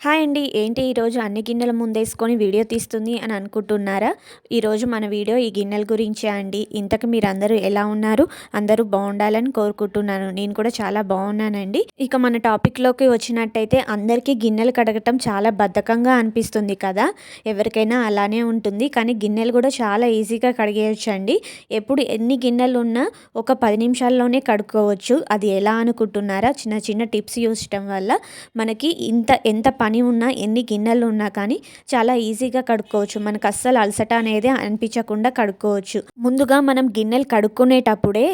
Hi అండి. ఏంటి ఈరోజు అన్ని గిన్నెల ముందేసుకొని వీడియో తీస్తుంది అని అనుకుంటున్నారా? ఈరోజు మన వీడియో ఈ గిన్నెల గురించే అండి. ఇంతకు మీరు అందరూ ఎలా ఉన్నారు? అందరూ బాగుండాలని కోరుకుంటున్నాను. నేను కూడా చాలా బాగున్నానండి. ఇక మన టాపిక్లోకి వచ్చినట్టయితే అందరికీ గిన్నెలు కడగటం చాలా బద్ధకంగా అనిపిస్తుంది కదా? ఎవరికైనా అలానే ఉంటుంది. కానీ గిన్నెలు కూడా చాలా ఈజీగా కడిగేయచ్చు అండి ఎప్పుడు ఎన్ని గిన్నెలు ఉన్నా ఒక పది నిమిషాల్లోనే కడుక్కోవచ్చు. అది ఎలా అనుకుంటున్నారా? చిన్న చిన్న టిప్స్ యూస్ వల్ల మనకి ఇంత ఎంత పని ఉన్నా ఎన్ని గిన్నెలు ఉన్నా కానీ చాలా ఈజీగా కడుక్కోవచ్చు. మనకు అస్సలు అలసట అనేది అనిపించకుండా కడుక్కోవచ్చు. ముందుగా మనం గిన్నెలు కడుక్కునేటప్పుడే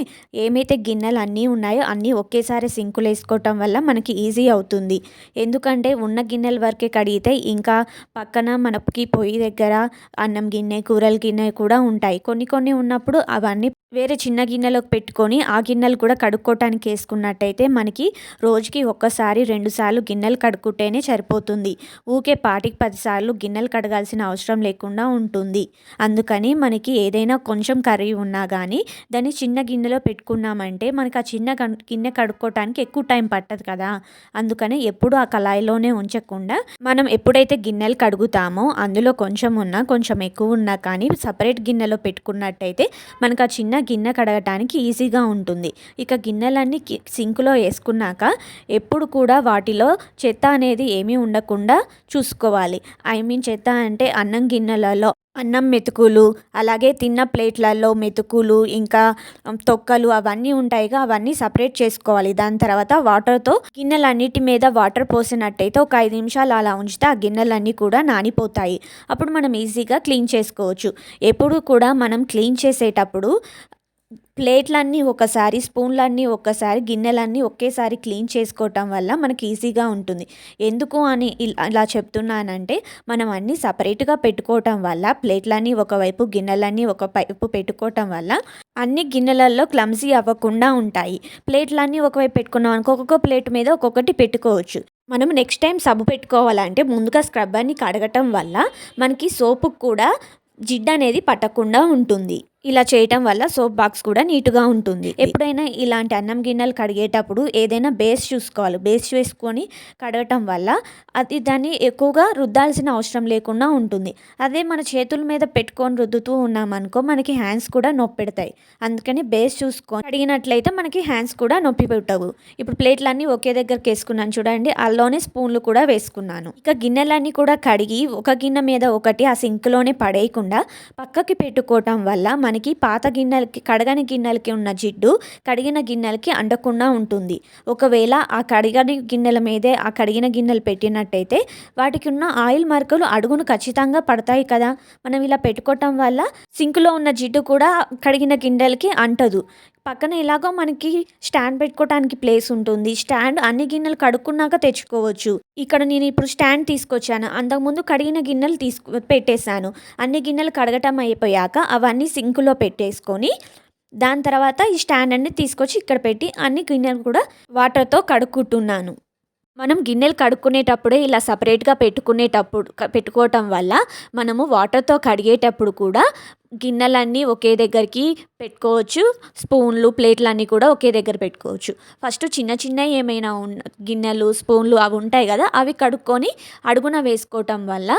ఏమైతే గిన్నెలు అన్నీ ఉన్నాయో అన్నీ ఒకేసారి సింకులు వేసుకోవటం వల్ల మనకి ఈజీ అవుతుంది. ఎందుకంటే ఉన్న గిన్నెల వరకే కడిగితే ఇంకా పక్కన మనకి పొయ్యి దగ్గర అన్నం గిన్నె కూరల గిన్నె కూడా ఉంటాయి. కొన్ని కొన్ని ఉన్నప్పుడు అవన్నీ వేరే చిన్న గిన్నెలోకి పెట్టుకొని ఆ గిన్నెలు కూడా కడుక్కోవటానికి వేసుకున్నట్టయితే మనకి రోజుకి ఒక్కసారి రెండుసార్లు గిన్నెలు కడుక్కుంటేనే సరిపోతుంది. ఊకే పాటికి పదిసార్లు గిన్నెలు కడగాల్సిన అవసరం లేకుండా ఉంటుంది. అందుకని మనకి ఏదైనా కొంచెం కర్రీ ఉన్నా కానీ దాన్ని చిన్న గిన్నెలో పెట్టుకున్నామంటే మనకి ఆ చిన్న గిన్నె కడుక్కోవటానికి ఎక్కువ టైం పట్టదు కదా. అందుకని ఎప్పుడు ఆ కళాయిలోనే ఉంచకుండా మనం ఎప్పుడైతే గిన్నెలు కడుగుతామో అందులో కొంచెం ఉన్నా కొంచెం ఎక్కువ ఉన్నా కానీ సపరేట్ గిన్నెలో పెట్టుకున్నట్టయితే మనకు ఆ చిన్న గిన్నె కడగటానికి ఈజీగా ఉంటుంది. ఇక గిన్నెలన్నీ సింకులో వేసుకున్నాక ఎప్పుడు కూడా వాటిలో చెత్త అనేది ఏమీ ఉండకుండా చూసుకోవాలి. ఐ మీన్ చెత్త అంటే అన్నం గిన్నెలలో అన్నం మెతుకులు అలాగే తిన్న ప్లేట్లలో మెతుకులు ఇంకా తొక్కలు అవన్నీ ఉంటాయిగా అవన్నీ సపరేట్ చేసుకోవాలి. దాని తర్వాత వాటర్తో గిన్నెలన్నిటి మీద వాటర్ పోసినట్టయితే ఒక ఐదు నిమిషాలు అలా ఉంచితే ఆ గిన్నెలన్నీ కూడా నానిపోతాయి. అప్పుడు మనం ఈజీగా క్లీన్ చేసుకోవచ్చు. ఎప్పుడు కూడా మనం క్లీన్ చేసేటప్పుడు ప్లేట్లన్నీ ఒకసారి స్పూన్లన్నీ ఒక్కసారి గిన్నెలన్నీ ఒకేసారి క్లీన్ చేసుకోవటం వల్ల మనకి ఈజీగా ఉంటుంది. ఎందుకు అని ఇలా చెప్తున్నానంటే మనం అన్నీ సపరేట్గా పెట్టుకోవటం వల్ల ప్లేట్లన్నీ ఒకవైపు గిన్నెలన్నీ ఒక వైపు పెట్టుకోవటం వల్ల అన్ని గిన్నెలలో క్లమ్జీ అవ్వకుండా ఉంటాయి. ప్లేట్లన్నీ ఒకవైపు పెట్టుకున్నాం అనుకో ఒక్కొక్క ప్లేట్ మీద ఒక్కొక్కటి పెట్టుకోవచ్చు. మనం నెక్స్ట్ టైం సబ్బు పెట్టుకోవాలంటే ముందుగా స్క్రబ్బర్ని కడగటం వల్ల మనకి సోపు కూడా జిడ్డు అనేది పట్టకుండా ఉంటుంది. ఇలా చేయటం వల్ల సోప్ బాక్స్ కూడా నీట్గా ఉంటుంది. ఎప్పుడైనా ఇలాంటి అన్నం గిన్నెలు కడిగేటప్పుడు ఏదైనా బేస్ చూసుకోవాలి. బేస్ వేసుకొని కడగటం వల్ల అది దాన్ని ఎక్కువగా రుద్దాల్సిన అవసరం లేకుండా ఉంటుంది. అదే మన చేతుల మీద పెట్టుకొని రుద్దుతూ ఉన్నామనుకో మనకి హ్యాండ్స్ కూడా నొప్పి పెడతాయి. అందుకని బేస్ చూసుకొని కడిగినట్లయితే మనకి హ్యాండ్స్ కూడా నొప్పి పెట్టవు. ఇప్పుడు ప్లేట్లన్నీ ఒకే దగ్గరికి వేసుకున్నాను చూడండి. అల్లోనే స్పూన్లు కూడా వేసుకున్నాను. ఇక గిన్నెలన్నీ కూడా కడిగి ఒక గిన్నె మీద ఒకటి ఆ సింక్లోనే పడేయకుండా పక్కకి పెట్టుకోవటం వల్ల మన మనకి పాత గిన్నెలకి కడగని గిన్నెలకి ఉన్న జిడ్డు కడిగిన గిన్నెలకి అంటకుండా ఉంటుంది. ఒకవేళ ఆ కడిగని గిన్నెల మీదే ఆ కడిగిన గిన్నెలు పెట్టినట్టయితే వాటికి ఉన్న ఆయిల్ మరకలు అడుగును ఖచ్చితంగా పడతాయి కదా. మనం ఇలా పెట్టుకోవటం వల్ల సింకులో ఉన్న జిడ్డు కూడా కడిగిన గిన్నెలకి అంటదు. పక్కన ఎలాగో మనకి స్టాండ్ పెట్టుకోవడానికి ప్లేస్ ఉంటుంది. స్టాండ్ అన్ని గిన్నెలు కడుక్కున్నాక తెచ్చుకోవచ్చు. ఇక్కడ నేను ఇప్పుడు స్టాండ్ తీసుకొచ్చాను. అంతకుముందు కడిగిన గిన్నెలు తీసుకు పెట్టేశాను. అన్ని గిన్నెలు కడగటం అయిపోయాక అవన్నీ సింకులో పెట్టేసుకొని దాని తర్వాత ఈ స్టాండ్ అన్ని తీసుకొచ్చి ఇక్కడ పెట్టి అన్ని గిన్నెలు కూడా వాటర్తో కడుక్కుంటున్నాను. మనం గిన్నెలు కడుక్కునేటప్పుడే ఇలా సపరేట్గా పెట్టుకునేటప్పుడు పెట్టుకోవటం వల్ల మనము వాటర్తో కడిగేటప్పుడు కూడా గిన్నెలన్నీ ఒకే దగ్గరికి పెట్టుకోవచ్చు. స్పూన్లు ప్లేట్లు అన్నీ కూడా ఒకే దగ్గర పెట్టుకోవచ్చు. ఫస్ట్ చిన్న చిన్న ఏమైనా ఉన్న గిన్నెలు స్పూన్లు అవి ఉంటాయి కదా అవి కడుక్కొని అడుగున వేసుకోవటం వల్ల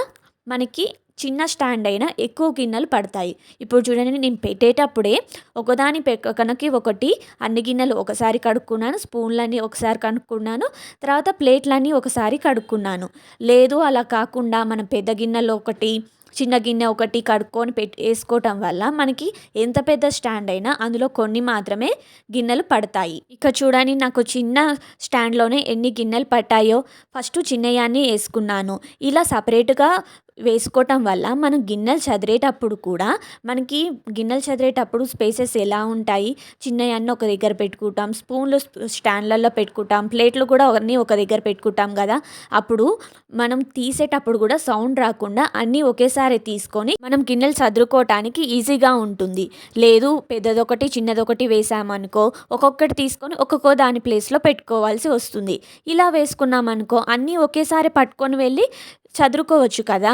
మనకి చిన్న స్టాండ్ అయినా ఎక్కువ గిన్నెలు పడతాయి. ఇప్పుడు చూడండి నేను పెట్టేటప్పుడే ఒకదాని కనుక ఒకటి అన్ని గిన్నెలు ఒకసారి కడుక్కున్నాను స్పూన్లన్నీ ఒకసారి కనుక్కున్నాను తర్వాత ప్లేట్లన్నీ ఒకసారి కడుక్కున్నాను. లేదు అలా కాకుండా మనం పెద్ద గిన్నెలో ఒకటి చిన్న గిన్నె ఒకటి కడుక్కొని పెట్టి వేసుకోవటం వల్ల మనకి ఎంత పెద్ద స్టాండ్ అయినా అందులో కొన్ని మాత్రమే గిన్నెలు పడతాయి. ఇక చూడండి నాకు చిన్న స్టాండ్లోనే ఎన్ని గిన్నెలు పట్టాయో. ఫస్ట్ చిన్నయాన్ని వేసుకున్నాను. ఇలా సపరేట్గా వేసుకోవటం వల్ల మనం గిన్నెలు చదిరేటప్పుడు కూడా మనకి గిన్నెలు చదిరేటప్పుడు స్పేసెస్ ఎలా ఉంటాయి? చిన్నవన్నీ ఒక దగ్గర పెట్టుకుంటాం స్పూన్లు స్టాండ్లలో పెట్టుకుంటాం ప్లేట్లు కూడా అన్నీ ఒక దగ్గర పెట్టుకుంటాం కదా? అప్పుడు మనం తీసేటప్పుడు కూడా సౌండ్ రాకుండా అన్నీ ఒకేసారి తీసుకొని మనం గిన్నెలు చదురుకోవటానికి ఈజీగా ఉంటుంది. లేదు పెద్దదొకటి చిన్నదొకటి వేసామనుకో ఒక్కొక్కటి తీసుకొని ఒక్కొక్క దాని ప్లేస్లో పెట్టుకోవాల్సి వస్తుంది. ఇలా వేసుకున్నామనుకో అన్నీ ఒకేసారి పట్టుకొని వెళ్ళి చదురుకోవచ్చు కదా.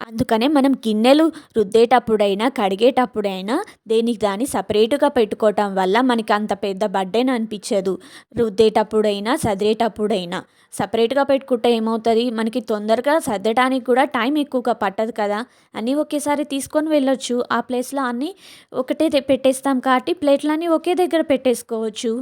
అందుకనే మనం గిన్నెలు రుద్దేటప్పుడైనా కడిగేటప్పుడైనా దేనికి దాన్ని సపరేటుగా పెట్టుకోవటం వల్ల మనకి అంత పెద్ద బర్డెన్ అనిపించదు. రుద్దేటప్పుడైనా సదిరేటప్పుడైనా. సపరేట్గా పెట్టుకుంటే ఏమవుతుంది? మనకి తొందరగా సర్దడానికి కూడా టైం ఎక్కువగా పట్టదు కదా. అన్నీ ఒకేసారి తీసుకొని వెళ్ళొచ్చు. ఆ ప్లేస్లో అన్నీ ఒకటే పెట్టేస్తాం కాబట్టి ప్లేట్లన్నీ ఒకే దగ్గర పెట్టేసుకోవచ్చు.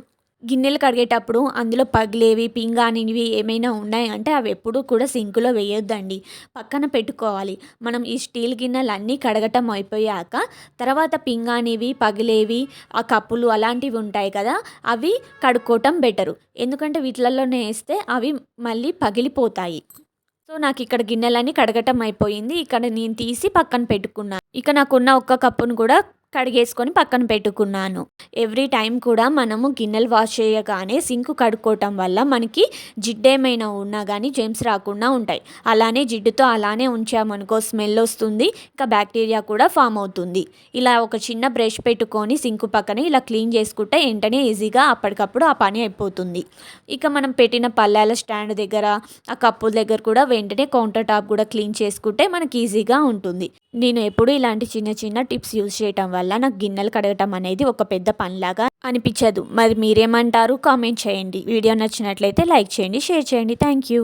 గిన్నెలు కడిగేటప్పుడు అందులో పగిలేవి పింగానివి ఏమైనా ఉన్నాయంటే అవి ఎప్పుడూ కూడా సింకులో వేయొద్దండి. పక్కన పెట్టుకోవాలి. మనం ఈ స్టీల్ గిన్నెలు అన్నీ కడగటం అయిపోయాక తర్వాత పింగానివి పగిలేవి ఆ కప్పులు అలాంటివి ఉంటాయి కదా అవి కడుక్కోవటం బెటరు. ఎందుకంటే వీటిలలోనే వేస్తే అవి మళ్ళీ పగిలిపోతాయి. సో నాకు ఇక్కడ గిన్నెలన్నీ కడగటం అయిపోయింది. ఇక్కడ నేను తీసి పక్కన పెట్టుకున్నాను. ఇక నాకున్న ఒక్క కప్పును కూడా కడిగేసుకొని పక్కన పెట్టుకున్నాను. ఎవ్రీ టైం కూడా మనము గిన్నెలు వాష్ చేయగానే సింక్ కడుక్కోవటం వల్ల మనకి జిడ్డు ఏమైనా ఉన్నా కానీ జెమ్స్ రాకుండా ఉంటాయి. అలానే జిడ్డుతో అలానే ఉంచామనుకో స్మెల్ వస్తుంది ఇంకా బ్యాక్టీరియా కూడా ఫామ్ అవుతుంది. ఇలా ఒక చిన్న బ్రష్ పెట్టుకొని సింక్ పక్కన ఇలా క్లీన్ చేసుకుంటే వెంటనే ఈజీగా అప్పటికప్పుడు ఆ పని అయిపోతుంది. ఇక మనం పెట్టిన పల్లాల స్టాండ్ దగ్గర ఆ కప్పుల దగ్గర కూడా వెంటనే కౌంటర్ టాప్ కూడా క్లీన్ చేసుకుంటే మనకి ఈజీగా ఉంటుంది. నేను ఎప్పుడు ఇలాంటి చిన్న చిన్న టిప్స్ యూజ్ చేయటం వల్ల నాకు గిన్నెలు కడగటం అనేది ఒక పెద్ద పనిలాగా అనిపించదు. మరి మీరేమంటారు? కామెంట్ చేయండి. వీడియో నచ్చినట్లయితే లైక్ చేయండి షేర్ చేయండి. Thank you.